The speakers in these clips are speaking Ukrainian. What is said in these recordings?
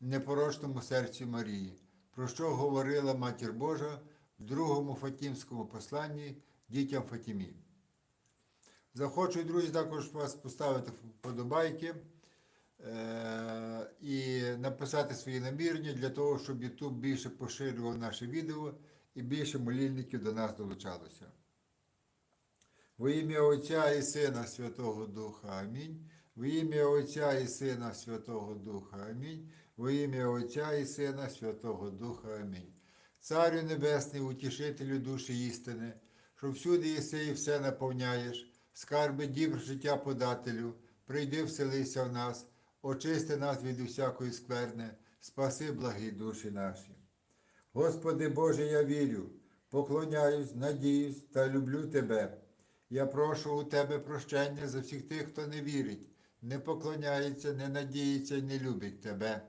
непорочному серцю Марії, про що говорила Матір Божа в другому Фатімському посланні дітям Фатімі. Захочу, друзі, також вас поставити вподобайки е- і написати свої намірення для того, щоб YouTube більше поширював наше відео і більше молільників до нас долучалося. Во ім'я Отця і Сина Святого Духа Амінь. Во ім'я Отця і Сина Святого Духа Амінь. Во ім'я Отця і Сина Святого Духа Амінь. Царю Небесний, утішителю душі істини, що всюди єси і все наповняєш, скарби дібр життя подателю, прийди вселися в нас, очисти нас від усякої скверни, спаси благі душі наші. Господи Боже, я вірю, поклоняюсь, надіюсь та люблю Тебе. Я прошу у Тебе прощення за всіх тих, хто не вірить, не поклоняється, не надіється і не любить Тебе.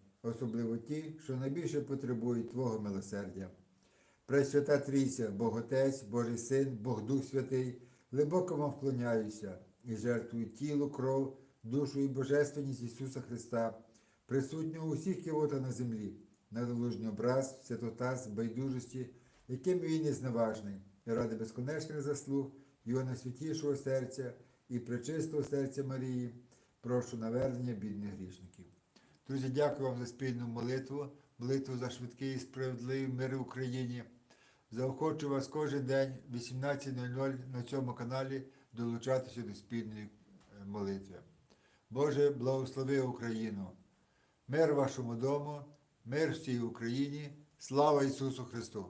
особливо ті, що найбільше потребують Твого милосердя. Пресвята Трійся, Бог Отець, Божий Син, Бог Дух Святий, глибоко вам вклоняюся і жертвую тіло, кров, душу і божественність Ісуса Христа, присутнього у всіх кивота на землі, на долужній образ, святотаз, байдужості, яким він є зневажний, і ради безконечних заслуг Його найсвятішого серця і пречистого серця Марії, прошу навернення бідних грішників. Друзі, дякую вам за спільну молитву, молитву за швидкий і справедливий мир в Україні. Заохочу вас кожен день в 18.00 на цьому каналі долучатися до спільної е, молитви. Боже, благослови Україну! Мир вашому дому, мир всій Україні, слава Ісусу Христу!